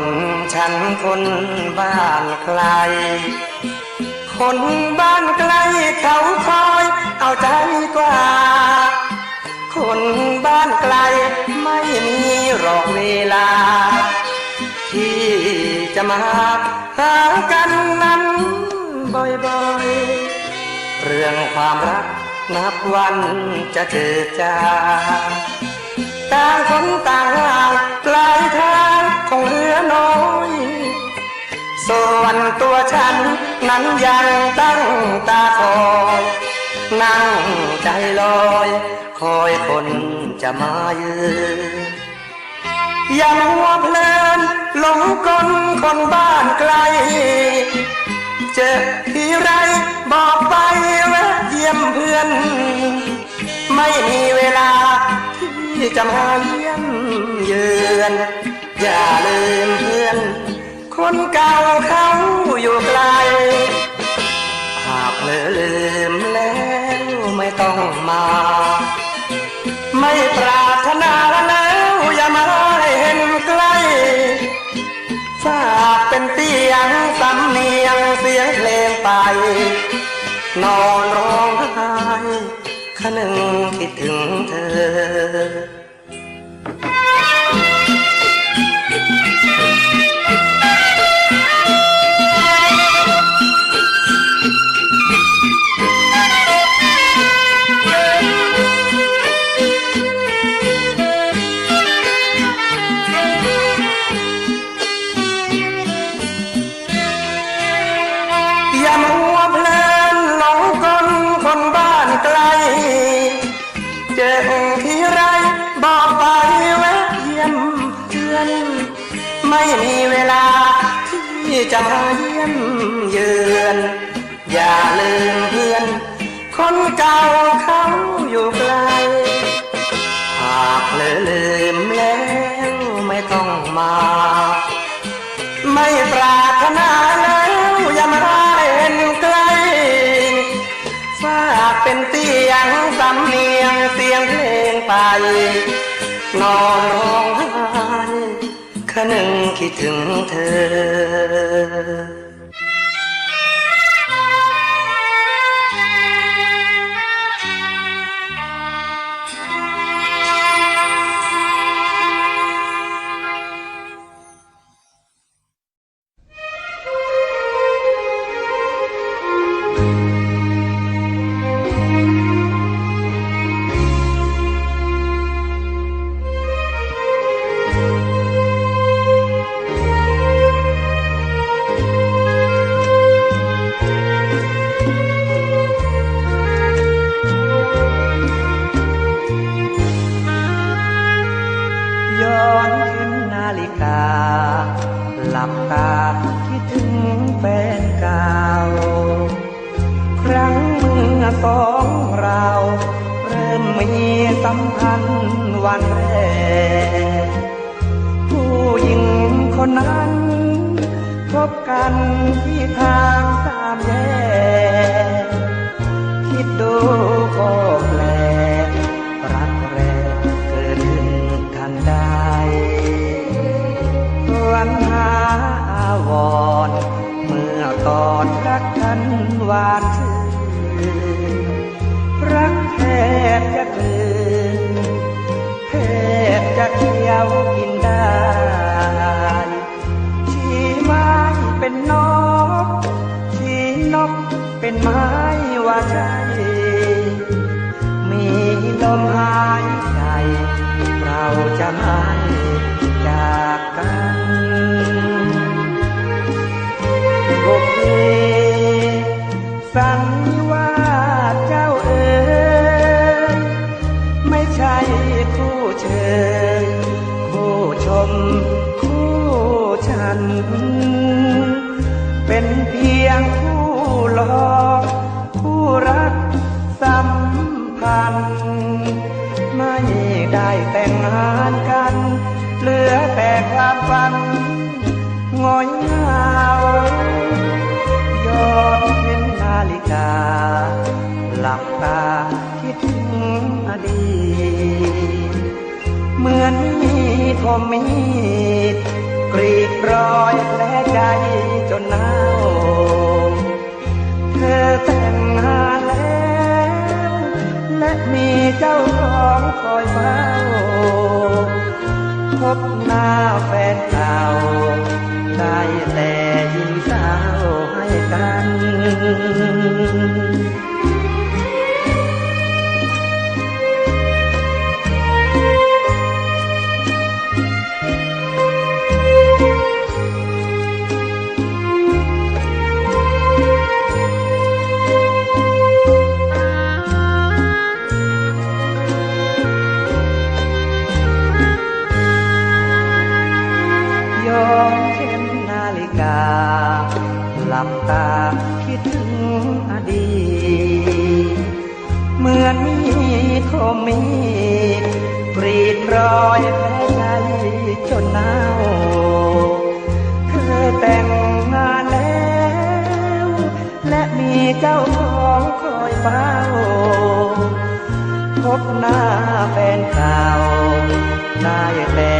นฉันคนบ้านไกล คนบ้านไกลเขาคอยเอาใจกว่า คนบ้านไกลไม่มีหรอกเวลา ที่จะมาหากันนั้นบ่อยๆ เรื่องความรักนับวันจะเจอจาต่างคนต่างห่างปลายทาง น้อย ส่วนตัวฉันนั้นยังตั้งตาคอย นั่งใจลอย คอยคนจะมาเยืนอย่ามัวเพลินหลงกลคนบ้านไกล เจอทีไรบอกไปแวะเยี่ยมเพื่อน ไม่มีเวลาที่จะมาเยี่ยมเยือน อย่าลืมเพื่อน คนเก่าเขาอยู่ไกล หากเลอลืมแล้วไม่ต้องมา ไม่ปรารถนาแล้วอย่ามาให้เห็นใกล้ฝากเป็นเสียงสำเนียงเสียงเพลงไป นอนร้องไห้ขนึงคิดถึงเธอ ไม่มีเวลาที่จะมาเยี่ยมเยือน อย่าลืมเพื่อน คนเก่าเขาอยู่ไกล หากเลอลืมแล้วไม่ต้องมา ไม่ปรารถนาแล้วอย่ามาเห็นใกล้ฝากเป็นเสียงสำเนียงเสียงเพลงไป นอนร้องไห้ ขนึงคิดถึงเธอ หลับตาคิดถึงแฟนเก่า ครั้งเมื่อสองเรา เริ่มมีสัมพันธ์วันแรก ผู้หญิงคนนั้น พบกันที่ทางสามแยก คิดดูก็ วร เมื่อก่อนรักกันหวานชื่นรักแทบจะกลืนแทบจะเคี้ยวกินได้ชี้ไม้เป็นนกชี้นกเป็นไม้ว่าใช่มีลมหายใจ เราจะไม่จากกัน ชมคู่ฉัน เป็นเพียงคู่หลอกคู่รักสัมพันธ์ไม่ได้แต่งงานกัน เหลือแต่ความฝันงอยเหงายอดเห็นนาฬิกาหลับตา ดีตเหมือนมีดกรีดรอยแผลใจจนเน่าเธอแต่งงานแล้ว และมีเจ้าของคอยเฝ้าพบหน้าแฟนเก่าได้แต่ยิ้มเศร้าให้กัน นาหลับตาคิดถึงอดีตเหมือนมีโทมีกรีดรอยแผลใจจนเน่าเธอแต่งงานแล้ว และมีเจ้าของคอยเฝ้า พบหน้าแฟนเก่าได้แต่